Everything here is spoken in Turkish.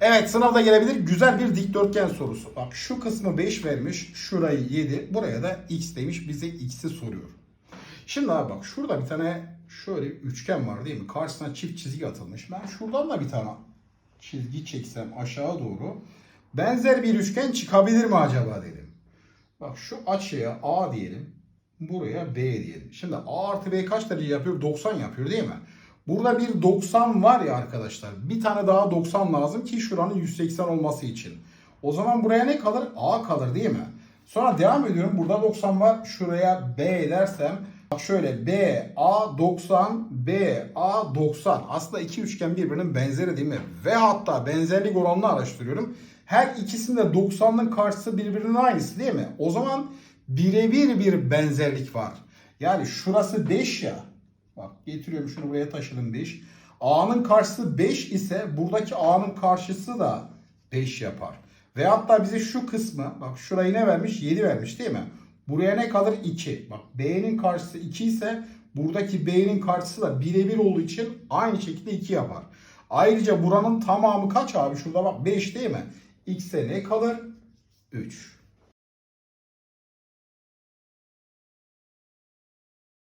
Evet sınavda gelebilir güzel bir dikdörtgen sorusu. Bak şu kısmı 5 vermiş, şurayı 7, buraya da x demiş bize x'i soruyor. Şimdi abi bak şurada bir tane şöyle bir üçgen var değil mi? Karşısına çift çizgi atılmış. Ben şuradan da bir tane çizgi çeksem aşağı doğru benzer bir üçgen çıkabilir mi acaba dedim. Bak şu açıya A diyelim. Buraya B diyelim. Şimdi A artı B kaç derece yapıyor? 90 yapıyor değil mi? Burada bir 90 var ya arkadaşlar. Bir tane daha 90 lazım ki şuranın 180 olması için. O zaman buraya ne kalır? A kalır değil mi? Sonra devam ediyorum. Burada 90 var. Şuraya B dersem bak şöyle B A 90 B A 90. Aslında iki üçgen birbirinin benzeri değil mi? Ve hatta benzerlik oranını araştırıyorum. Her ikisinde 90'ın karşısı birbirinin aynısı değil mi? O zaman birebir bir benzerlik var. Yani şurası 5 ya. Bak getiriyorum şunu buraya taşıdım 5. A'nın karşısı 5 ise buradaki A'nın karşısı da 5 yapar. Ve hatta bize şu kısmı bak şurayı ne vermiş? 7 vermiş değil mi? Buraya ne kalır? 2. Bak B'nin karşısı 2 ise buradaki B'nin karşısı da birebir olduğu için aynı şekilde 2 yapar. Ayrıca buranın tamamı kaç abi? Şurada bak 5 değil mi? X'e ne kalır? 3.